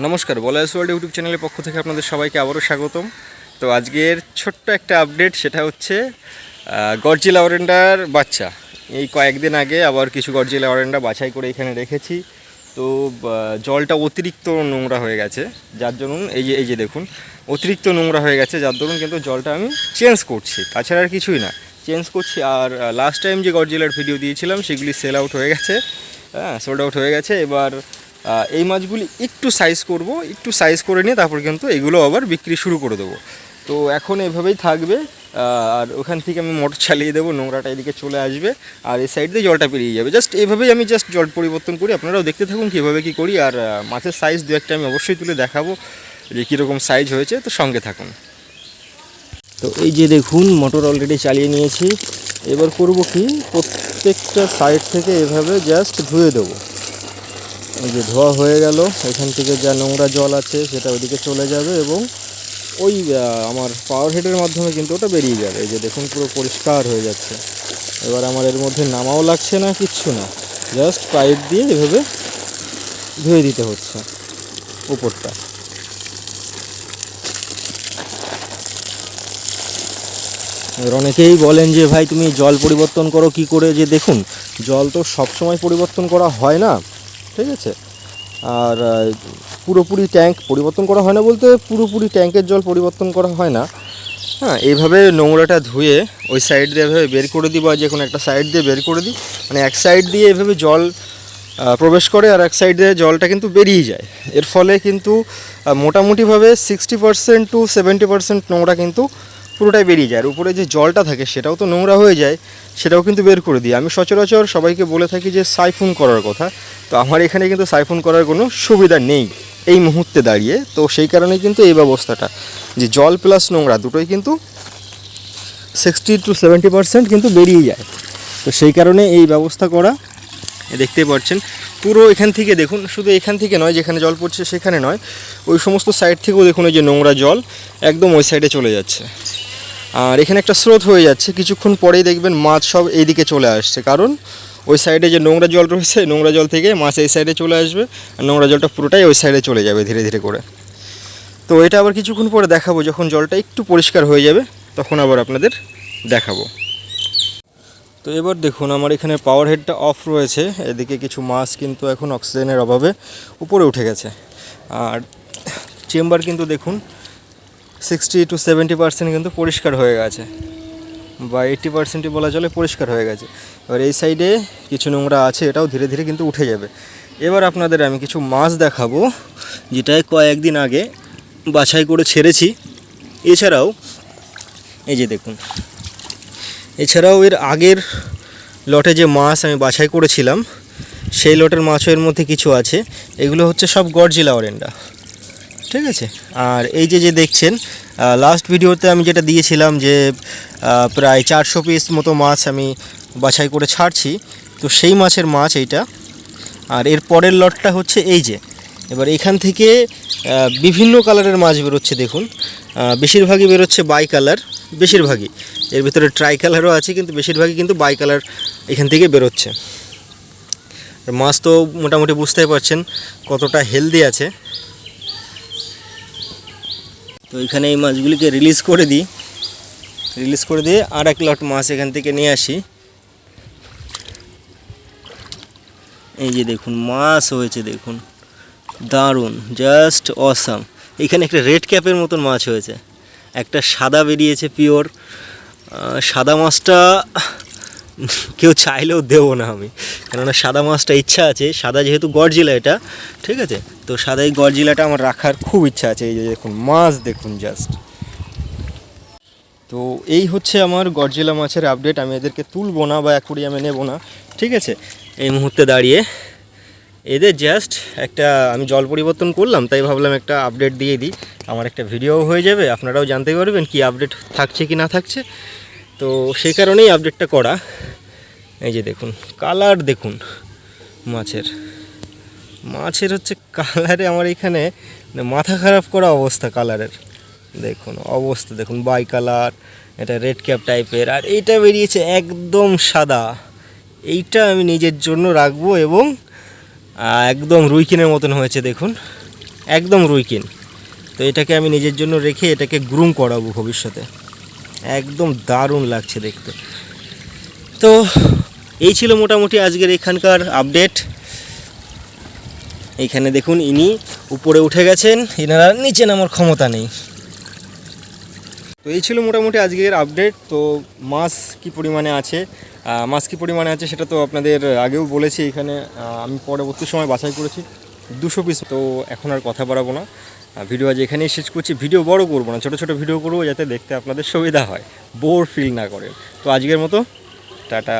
নমস্কার বলাস world YouTube চ্যানেলের পক্ষ থেকে আপনাদের সবাইকে আবারও স্বাগতম। তো আজকের ছোট্ট একটা আপডেট, সেটা হচ্ছে গরজিলা অরেন্ডার বাচ্চা। এই কয়েকদিন আগে আবার কিছু গরজিলা অরেন্ডা বাছাই করে এখানে রেখেছি। তো জলটা অতিরিক্ত নোংরা হয়ে গেছে, যার জন্য, এই যে এই যে দেখুন, অতিরিক্ত নোংরা হয়ে গেছে, যার দরুন কিন্তু জলটা আমি চেঞ্জ করছি। তাছাড়া আর কিছুই না, চেঞ্জ করছি। আর লাস্ট টাইম যে গরজিলার ভিডিও দিয়েছিলাম, সেগুলি সেল আউট হয়ে গেছে। হ্যাঁ সোল্ড আউট হয়ে গেছে। এবার এই মাছগুলি একটু সাইজ করব, একটু সাইজ করে নিয়ে তারপর কিন্তু এগুলো আবার বিক্রি শুরু করে দেবো। তো এখন এভাবেই থাকবে আর ওখান থেকে আমি মোটর চালিয়ে দেবো, নোংরাটা এদিকে চলে আসবে, আর এই সাইড দিয়ে জলটা পেরিয়ে যাবে। জাস্ট এভাবেই আমি জাস্ট জল পরিবর্তন করি, আপনারাও দেখতে থাকুন কীভাবে কী করি, আর মাছের সাইজ দু একটা আমি অবশ্যই তুলে দেখাবো, যে কীরকম সাইজ হয়েছে, তো সঙ্গে থাকুন। তো এই যে দেখুন মোটর অলরেডি চালিয়ে নিয়েছি। এবার করব কি, প্রত্যেকটা সাইড থেকে এভাবে জাস্ট ধুয়ে দেবো। এই যে ধোয়া হয়ে গেল, এখান থেকে যা নোংরা জল আছে সেটা ওইদিকে চলে যাবে এবং ওই আমার পাওয়ার হেডের মাধ্যমে কিন্তু ওটা বেরিয়ে যাবে। এই যে দেখুন পুরো পরিষ্কার হয়ে যাচ্ছে। এবার আমার এর মধ্যে নামাও লাগছে না, কিচ্ছু না। জাস্ট পাইপ দিয়ে এভাবে ধুয়ে দিতে হচ্ছে উপরটা। এবার অনেকেই বলেন যে, ভাই, তুমি জল পরিবর্তন করো, কি করে? যে দেখুন, জল তো সব সময় পরিবর্তন করা হয় না। ঠিক আছে? আর পুরোপুরি ট্যাঙ্ক পরিবর্তন করা হয় না বলতে পুরোপুরি ট্যাঙ্কের জল পরিবর্তন করা হয় না। হ্যাঁ এইভাবে নোংরাটা ধুয়ে ওই সাইড দিয়ে এভাবে বের করে দিই বা যে কোনো একটা সাইড দিয়ে বের করে দিই। মানে এক সাইড দিয়ে এভাবে জল প্রবেশ করে আর এক সাইড দিয়ে জলটা কিন্তু বেরিয়ে যায়। এর ফলে কিন্তু মোটামুটিভাবে sixty percent to seventy percent নোংরা কিন্তু পুরোটাই বেরিয়ে যায়। আর উপরে যে জলটা থাকে সেটাও তো নোংরা হয়ে যায়, সেটাও কিন্তু বের করে দিই। আমি সচরাচর সবাইকে বলে থাকি যে সাইফুন করার কথা। তো আমার এখানে কিন্তু সাইফোন করার কোনো সুবিধা নেই এই মুহূর্তে দাঁড়িয়ে। তো সেই কারণেই কিন্তু এই ব্যবস্থাটা। যে জল প্লাস নোংরা দুটোই কিন্তু সিক্সটি টু সেভেন্টি পার্সেন্ট কিন্তু বেরিয়ে যায়। তো সেই কারণে এই ব্যবস্থা করা, এ দেখতেই পাচ্ছেন, পুরো এখান থেকে দেখুন, শুধু এখান থেকে নয়, যেখানে জল পড়ছে সেখানে নয়, ওই সমস্ত সাইড থেকেও দেখুন ওই যে নোংরা জল একদম ওই সাইডে চলে যাচ্ছে। আর এখানে একটা স্রোত হয়ে যাচ্ছে, কিছুক্ষণ পরেই দেখবেন মাছ সব এইদিকে চলে আসছে। কারণ ওই সাইডে যে নোংরা জল রয়েছে, নোংরা জল থেকে মাছ এই সাইডে চলে আসবে আর নোংরা জলটা পুরোটাই ওই সাইডে চলে যাবে ধীরে ধীরে করে। তো এটা আবার কিছুক্ষণ পরে দেখাবো, যখন জলটা একটু পরিষ্কার হয়ে যাবে, তখন আবার আপনাদের দেখাবো। তো এবার দেখুন, আমার এখানে পাওয়ার হেডটা অফ রয়েছে, এদিকে কিছু মাছ কিন্তু এখন অক্সিজেনের অভাবে উপরে উঠে গেছে। আর চেম্বার কিন্তু দেখুন সিক্সটি টু সেভেন্টি পার্সেন্ট কিন্তু পরিষ্কার হয়ে গেছে। বা এইট্টি পার্সেন্টই বলা চলে পরিষ্কার হয়ে গেছে। এবার এই সাইডে কিছু নোংরা আছে, এটাও ধীরে ধীরে কিন্তু উঠে যাবে। এবার আপনাদের আমি কিছু মাছ দেখাবো, যেটাই কয়েকদিন আগে বাছাই করে ছেড়েছি। এছাড়াও, এই যে দেখুন, এছাড়াও এর আগের লটে যে মাছ আমি বাছাই করেছিলাম, সেই লটের মাছও এর মধ্যে কিছু আছে। এগুলো হচ্ছে সব গডজিলা অরেন্ডা। ঠিক আছে? আর এই যে যে দেখছেন লাস্ট ভিডিওতে আমি যেটা দিয়েছিলাম যে প্রায় চারশো পিস মতো মাছ আমি বাছাই করে ছাড়ছি। তো সেই মাছের মাছ এইটা। আর এর পরের লটটা হচ্ছে এই যে। এবার এখান থেকে বিভিন্ন কালারের মাছ বেরোচ্ছে দেখুন। বেশিরভাগই বেরোচ্ছে বাই কালার বেশিরভাগই। এর ভিতরে ট্রাই কালারও আছে, কিন্তু বেশিরভাগই কিন্তু বাই কালার এখান থেকে বেরোচ্ছে। মাছ তো মোটামুটি বুঝতেই পারছেন কতটা হেলদি আছে। তো এখানে এই মাছগুলিকে রিলিজ করে দিই। রিলিজ করে দিয়ে আর এক লট মাছ এখান থেকে নিয়ে আসি। এই যে দেখুন, মাছ হয়েছে দেখুন। দারুণ জাস্ট অসাম এখানে একটা রেড ক্যাপের মতন মাছ হয়েছে। একটা সাদা বেরিয়েছে পিওর সাদা মাছটা কেউ চাইলেও দেবো না আমি। কেননা সাদা মাছটা ইচ্ছা আছে, সাদা যেহেতু গড়জিলা এটা, ঠিক আছে? তো সাদা এই গড়জিলাটা আমার রাখার খুব ইচ্ছা আছে, এই যে দেখুন, মাছ দেখুন জাস্ট তো এই হচ্ছে আমার গডজিলা মাছের আপডেট আমি এদেরকে তুলবো না বা অ্যাকুরিয়ামে নেব না, ঠিক আছে? এই মুহূর্তে দাঁড়িয়ে, এদের জাস্ট একটা, আমি জল পরিবর্তন করলাম, তাই ভাবলাম একটা আপডেট দিয়ে দিই। আমার একটা ভিডিও হয়ে যাবে, আপনারাও জানতে পারবেন কি আপডেট থাকছে কি না থাকছে। তো সেই কারণেই আপডেটটা করা। এই যে দেখুন কালার দেখুন, মাছের। মাছের হচ্ছে কালারে আমার এখানে মানে মাথা খারাপ করা অবস্থা কালারের দেখুন, অবস্থা দেখুন বাই কালার এটা রেড ক্যাপ টাইপের আর এইটা বেরিয়েছে একদম সাদা। এইটা আমি নিজের জন্য রাখব এবং একদম রুইকিনের মতন হয়েছে দেখুন, একদম রুইকিন। তো এটাকে আমি নিজের জন্য রেখে এটাকে গ্রুম করাবো ভবিষ্যতে। একদম দারুণ লাগছে দেখতে। তো, এই ছিল মোটামুটি আজকের এখানকার আপডেট এইখানে দেখুন ইনি উপরে উঠে গেছেন এনারা নিচে নামার ক্ষমতা নেই। তো এই ছিল মোটামুটি আজকের আপডেট তো মাছ কি পরিমাণে আছে? মাছ কি পরিমাণে আছে সেটা তো আপনাদের আগেও বলেছি এখানে। আমি পরবর্তী সময় বাছাই করেছি। দুশো পিস তো এখন আর কথা বাড়াবো না। ভিডিও আজ এখানেই শেষ করছি। ভিডিও বড় করব না, ছোটো ছোটো ভিডিও করব যাতে দেখতে আপনাদের সুবিধা হয়। বোর ফিল না করেন। তো আজকের মতো, টাটা।